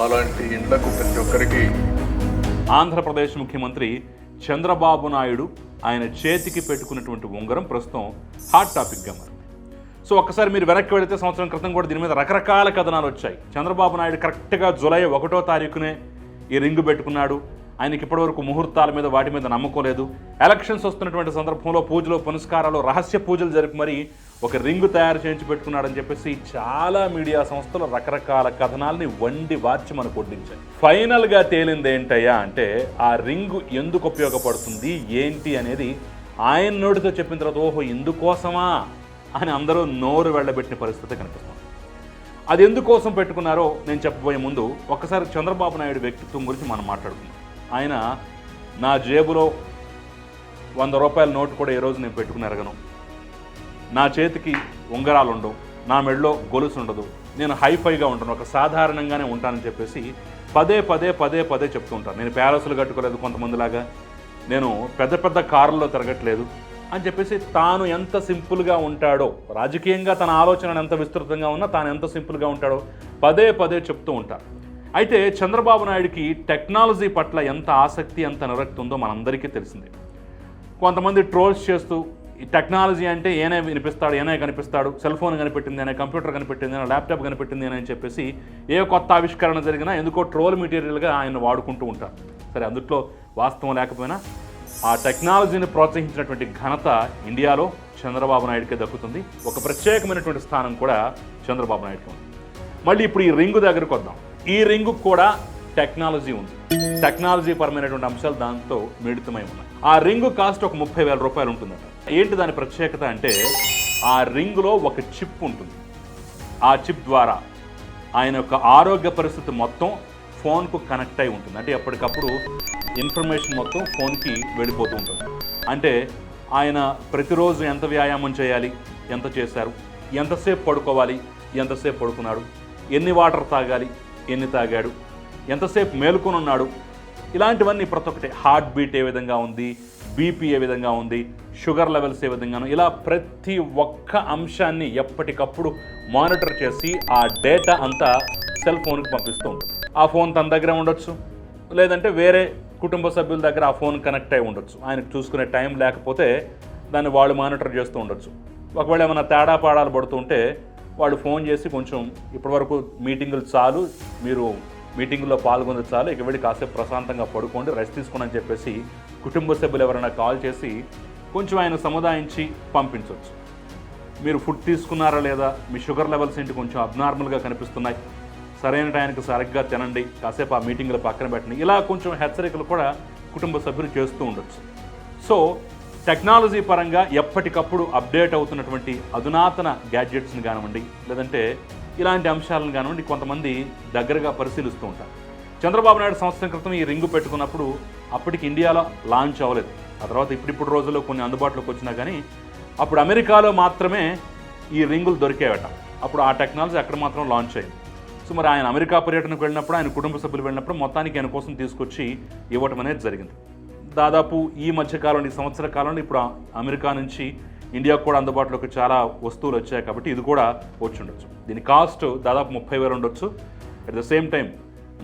అలాంటి ఇండ్లకు ప్రతి ఒక్కరికి ఆంధ్రప్రదేశ్ ముఖ్యమంత్రి చంద్రబాబు నాయుడు ఆయన చేతికి పెట్టుకున్నటువంటి ఉంగరం ప్రస్తుతం హాట్ టాపిక్గా మారింది. సో ఒక్కసారి మీరు వెనక్కి వెళితే సంవత్సరం క్రితం కూడా దీని మీద రకరకాల కథనాలు వచ్చాయి. చంద్రబాబు నాయుడు కరెక్ట్గా జులై ఒకటో తారీఖునే ఈ రింగు పెట్టుకున్నాడు. ఆయనకి ఇప్పటివరకు ముహూర్తాల మీద వాటి మీద నమ్మకం లేదు. ఎలక్షన్స్ వస్తున్నటువంటి సందర్భంలో పూజలు పునస్కారాలు రహస్య పూజలు జరిపి మరి ఒక రింగు తయారు చేయించి పెట్టుకున్నాడని చెప్పేసి చాలా మీడియా సంస్థలు రకరకాల కథనాల్ని వండి వార్చి మనకు వడ్డించాయి. ఫైనల్గా తేలింది ఏంటయ్యా అంటే ఆ రింగు ఎందుకు ఉపయోగపడుతుంది ఏంటి అనేది ఆయన నోటితో చెప్పిన తర్వాత ఓహో ఇందుకోసమా? అని అందరూ నోరు వెళ్ళబెట్టిన పరిస్థితి కనిపిస్తుంది. అది ఎందుకోసం పెట్టుకున్నారో నేను చెప్పబోయే ముందు ఒక్కసారి చంద్రబాబు నాయుడు వ్యక్తిత్వం గురించి మనం మాట్లాడుకుందాం. ఆయన నా జేబులో వంద రూపాయల నోటు కూడా ఈ రోజు నేను పెట్టుకుని ఎరగను. నా చేతికి ఉంగరాలు ఉండవు నా మెడలో గొలుసు ఉండదు నేను హైఫైగా ఉంటాను ఒక సాధారణంగానే ఉంటానని చెప్పేసి పదే పదే పదే పదే చెప్తూ ఉంటాను. నేను ప్యాలెస్లు కట్టుకోలేదు కొంతమందిలాగా. నేను పెద్ద పెద్ద కారుల్లో తిరగట్లేదు అని చెప్పేసి తాను ఎంత సింపుల్గా ఉంటాడో రాజకీయంగా తన ఆలోచన ఎంత విస్తృతంగా ఉన్నా తాను ఎంత సింపుల్గా ఉంటాడో పదే పదే చెప్తూ ఉంటారు అయితే చంద్రబాబు నాయుడికి టెక్నాలజీ పట్ల ఎంత ఆసక్తి ఎంత నిరక్తి ఉందో మనందరికీ తెలిసిందే. కొంతమంది ట్రోల్స్ చేస్తూ ఈ టెక్నాలజీ అంటే ఏనే వినిపిస్తాడు ఏనే కనిపిస్తాడు సెల్ ఫోన్ కనిపెట్టింది అనే కంప్యూటర్ కనిపెట్టింది అనే ల్యాప్టాప్ కనిపెట్టింది అని చెప్పేసి ఏ కొత్త ఆవిష్కరణ జరిగినా ఎందుకో ట్రోల్ మెటీరియల్గా ఆయన వాడుకుంటూ ఉంటారు. సరే అందుట్లో వాస్తవం లేకపోయినా ఆ టెక్నాలజీని ప్రోత్సహించినటువంటి ఘనత ఇండియాలో చంద్రబాబు నాయుడికే దక్కుతుంది. ఒక ప్రత్యేకమైనటువంటి స్థానం కూడా చంద్రబాబు నాయుడుకి ఉంది. మళ్ళీ ఇప్పుడు ఈ రింగు దగ్గరకు వద్దాం. ఈ రింగ్ కూడా టెక్నాలజీ ఉంది. టెక్నాలజీ పరమైనటువంటి అంశాలు దాంతో మిళితమై ఉన్నాయి. ఆ రింగ్ కాస్ట్ ఒక ముప్పై వేల రూపాయలు ఉంటుందట. ఏంటి దాని ప్రత్యేకత అంటే ఆ రింగులో ఒక చిప్ ఉంటుంది. ఆ చిప్ ద్వారా ఆయన యొక్క ఆరోగ్య పరిస్థితి మొత్తం ఫోన్కు కనెక్ట్ అయి ఉంటుంది. అంటే ఎప్పటికప్పుడు ఇన్ఫర్మేషన్ మొత్తం ఫోన్కి వెళ్ళిపోతూ ఉంటుంది. అంటే ఆయన ప్రతిరోజు ఎంత వ్యాయామం చేయాలి? ఎంత చేశారు? ఎంతసేపు పడుకోవాలి? ఎంతసేపు పడుకున్నాడు? ఎన్ని వాటర్ తాగాలి? ఎన్ని తాగాడు? ఎంతసేపు మేలుకొని ఉన్నాడు ఇలాంటివన్నీ ప్రతి ఒక్కటి హార్ట్ బీట్ ఏ విధంగా ఉంది? బీపీ ఏ విధంగా ఉంది? షుగర్ లెవెల్స్ ఏ విధంగాను? ఇలా ప్రతి ఒక్క అంశాన్ని ఎప్పటికప్పుడు మానిటర్ చేసి ఆ డేటా అంతా సెల్ ఫోన్కి పంపిస్తూ ఉంటుంది. ఆ ఫోన్ తన దగ్గర ఉండొచ్చు. లేదంటే వేరే కుటుంబ సభ్యుల దగ్గర ఆ ఫోన్ కనెక్ట్ అయి ఉండొచ్చు. ఆయనకు చూసుకునే టైం లేకపోతే దాన్ని వాళ్ళు మానిటర్ చేస్తూ ఉండొచ్చు. ఒకవేళ ఏమైనా తేడా పాడాలు పడుతుంటే వాడు ఫోన్ చేసి కొంచెం ఇప్పటివరకు మీటింగులు చాలు మీరు మీటింగ్లో పాల్గొన్నది చాలు ఇక వెళ్ళి కాసేపు ప్రశాంతంగా పడుకోండి రెస్ట్ తీసుకోండి అని చెప్పేసి కుటుంబ సభ్యులు ఎవరైనా కాల్ చేసి కొంచెం ఆయన సముదాయించి పంపించవచ్చు మీరు ఫుడ్ తీసుకున్నారా లేదా? మీ షుగర్ లెవెల్స్ ఏంటి? కొంచెం అబ్నార్మల్గా కనిపిస్తున్నాయి. సరైన టైంకి సరిగ్గా తినండి కాసేపు ఆ మీటింగ్లో పక్కన పెట్టండి. ఇలా కొంచెం హెచ్చరికలు కూడా కుటుంబ సభ్యులు చేస్తూ ఉండొచ్చు. సో టెక్నాలజీ పరంగా ఎప్పటికప్పుడు అప్డేట్ అవుతున్నటువంటి అధునాతన గ్యాడ్జెట్స్ని కానివ్వండి లేదంటే ఇలాంటి అంశాలను కానివ్వండి కొంతమంది దగ్గరగా పరిశీలిస్తూ ఉంటారు. చంద్రబాబు నాయుడు సంవత్సరం క్రితం ఈ రింగు పెట్టుకున్నప్పుడు అప్పటికి ఇండియాలో లాంచ్ అవ్వలేదు. ఆ తర్వాత ఇప్పుడిప్పుడు రోజుల్లో కొన్ని అందుబాటులోకి వచ్చినా కానీ అప్పుడు అమెరికాలో మాత్రమే ఈ రింగులు దొరికేవట. అప్పుడు ఆ టెక్నాలజీ అక్కడ మాత్రం లాంచ్ అయింది. సో మరి ఆయన అమెరికా పర్యటనకు వెళ్ళినప్పుడు ఆయన కుటుంబ సభ్యులు వెళ్ళినప్పుడు మొత్తానికి ఆయన కోసం తీసుకొచ్చి ఇవ్వటం అనేది జరిగింది. దాదాపు ఈ మధ్యకాలంలో ఈ సంవత్సర కాలంలో ఇప్పుడు అమెరికా నుంచి ఇండియాకు కూడా అందుబాటులోకి చాలా వస్తువులు వచ్చాయి కాబట్టి ఇది కూడా వచ్చి ఉండొచ్చు. దీని కాస్ట్ దాదాపు ముప్పై వేలు ఉండొచ్చు. అట్ ద సేమ్ టైం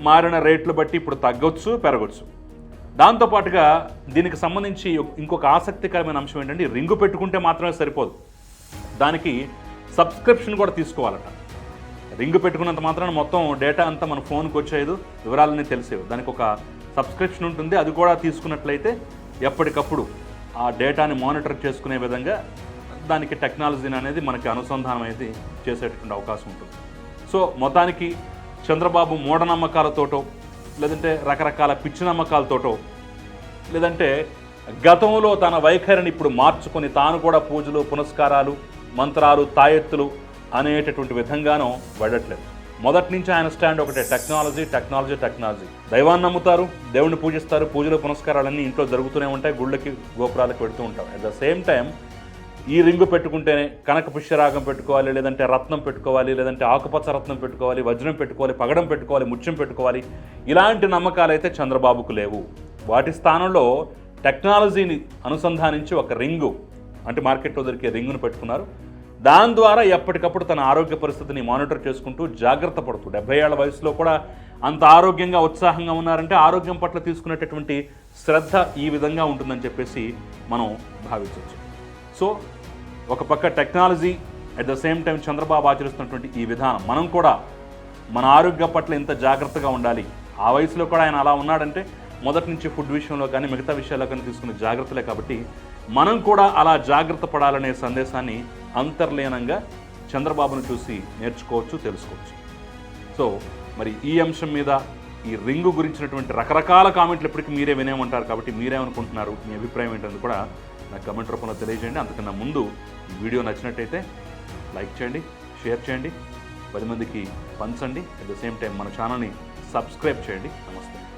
మారిన రేట్లు బట్టి ఇప్పుడు తగ్గొచ్చు పెరగొచ్చు. దాంతోపాటుగా దీనికి సంబంధించి ఇంకొక ఆసక్తికరమైన అంశం ఏంటంటే రింగు పెట్టుకుంటే మాత్రమే సరిపోదు. దానికి సబ్స్క్రిప్షన్ కూడా తీసుకోవాలట. రింగ్ పెట్టుకున్నంత మాత్రాన మొత్తం డేటా అంతా మన ఫోన్కి వచ్చేది వివరాలన్నీ తెలిసేవి. దానికి ఒక సబ్స్క్రిప్షన్ ఉంటుంది అది కూడా తీసుకున్నట్లయితే ఎప్పటికప్పుడు ఆ డేటాని మానిటర్ చేసుకునే విధంగా దానికి టెక్నాలజీని అనేది మనకి అనుసంధానం అనేది చేసేటటువంటి అవకాశం ఉంటుంది. సో మొత్తానికి చంద్రబాబు మూఢనమ్మకాలతోటో లేదంటే రకరకాల పిచ్చి నమ్మకాలతోటో లేదంటే గతంలో తన వైఖరిని ఇప్పుడు మార్చుకొని తాను కూడా పూజలు పునస్కారాలు మంత్రాలు తాయెత్తులు అనేటటువంటి విధంగానో వెళ్ళట్లేదు. మొదటి నుంచి ఆయన స్టాండ్ ఒకటే టెక్నాలజీ టెక్నాలజీ టెక్నాలజీ. దైవాన్ని నమ్ముతారు దేవుణ్ణి పూజిస్తారు పూజలు పునస్కారాలన్నీ ఇంట్లో జరుగుతూనే ఉంటాయి గుళ్ళకి గోపురాలకు పెడుతూ ఉంటాం. అట్ ద సేమ్ టైం ఈ రింగు పెట్టుకుంటేనే కనక పుష్యరాగం పెట్టుకోవాలి లేదంటే రత్నం పెట్టుకోవాలి లేదంటే ఆకుపచ్చ రత్నం పెట్టుకోవాలి వజ్రం పెట్టుకోవాలి పగడం పెట్టుకోవాలి ముత్యం పెట్టుకోవాలి ఇలాంటి నమ్మకాలు అయితే చంద్రబాబుకు లేవు. వాటి స్థానంలో టెక్నాలజీని అనుసంధానించి ఒక రింగు అంటే మార్కెట్లో దొరికే రింగును పెట్టుకున్నారు. దాని ద్వారా ఎప్పటికప్పుడు తన ఆరోగ్య పరిస్థితిని మానిటర్ చేసుకుంటూ జాగ్రత్త పడుతూ డెబ్బై ఏళ్ళ వయసులో కూడా అంత ఆరోగ్యంగా ఉత్సాహంగా ఉన్నారంటే ఆరోగ్యం పట్ల తీసుకునేటటువంటి శ్రద్ధ ఈ విధంగా ఉంటుందని చెప్పేసి మనం భావించవచ్చు. సో ఒక పక్క technology at the same time Chandrababu ఆచరిస్తున్నటువంటి ఈ విధానం మనం కూడా మన ఆరోగ్య పట్ల ఇంత జాగ్రత్తగా ఉండాలి. ఆ వయసులో కూడా ఆయన అలా ఉన్నాడంటే మొదటి నుంచి ఫుడ్ విషయంలో కానీ మిగతా విషయాల్లో కానీ తీసుకునే జాగ్రత్తలే కాబట్టి మనం కూడా అలా జాగ్రత్త పడాలనే సందేశాన్ని అంతర్లీనంగా చంద్రబాబును చూసి నేర్చుకోవచ్చు తెలుసుకోవచ్చు. సో మరి ఈ అంశం మీద ఈ రింగు గురించినటువంటి రకరకాల కామెంట్లు ఇప్పటికీ మీరే వినేమంటారు కాబట్టి మీరేమనుకుంటున్నారు? మీ అభిప్రాయం ఏంటని కూడా నాకు కమెంట్ రూపంలో తెలియజేయండి. అంతకన్నా ముందు ఈ వీడియో నచ్చినట్టయితే లైక్ చేయండి షేర్ చేయండి పది మందికి పంచండి. అట్ ద సేమ్ టైం మన ఛానల్ని సబ్స్క్రైబ్ చేయండి. నమస్తే.